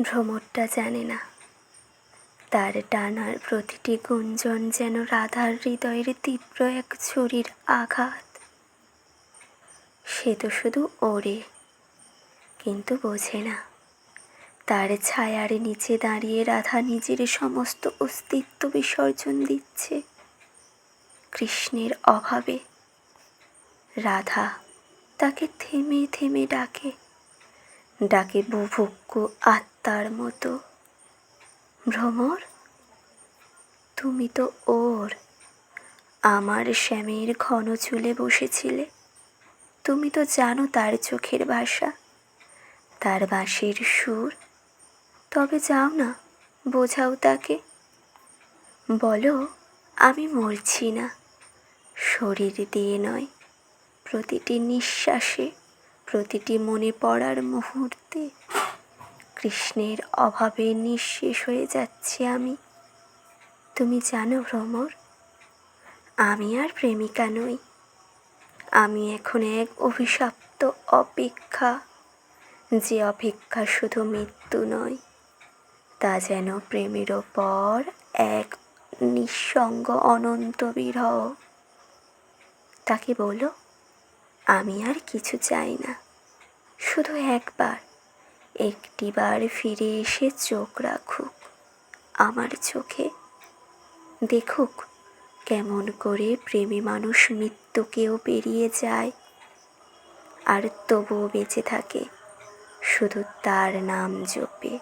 ভ্রমরটা জানে না। তার ডানার প্রতিটি গুঞ্জন যেন রাধার হৃদয়ের তীব্র এক ছুরির আঘাত। সে তো শুধু ওড়ে কিন্তু বোঝে না। তার ছায়ার নিচে দাঁড়িয়ে রাধা নিজের সমস্ত অস্তিত্ব বিসর্জন দিচ্ছে। কৃষ্ণের অভাবে রাধা তাকে থেমে থেমে ডাকে। ডাকে বুভুক্ষ আত্মার মতো। ভ্রমর, তুমি তো ওর। আমার শ্যামের ঘন চুলে বসেছিলে। তুমি তো জানো তার চোখের ভাষা। তার বাঁশির সুর। তবে যাও না, বোঝাও তাকে। বলো, আমি মরছি না। শরীর দিয়ে নয়, প্রতিটি নিঃশ্বাসে, প্রতিটি মনে পড়ার মুহূর্তে। কৃষ্ণের অভাবে নিঃশেষ হয়ে যাচ্ছি আমি। তুমি জানো ভ্রমর, আমি আর প্রেমিকা নই। আমি এখন এক অভিশপ্ত অপেক্ষা, যে অপেক্ষা শুধু মৃত্যু নয়, তা যেন প্রেমেরও পর এক নিঃসঙ্গ অনন্ত বিরহ। তাকে বলো, আমি আর কিছু চাই না, শুধু একবার। একটিবার ফিরে এসে চোখ রাখুক, আমার চোখে। দেখুক কেমন করে প্রেমী মানুষ মৃত্যুকেও পেরিয়ে যায়। আর তবুও বেঁচে থাকে, শুধু তার নাম জপে।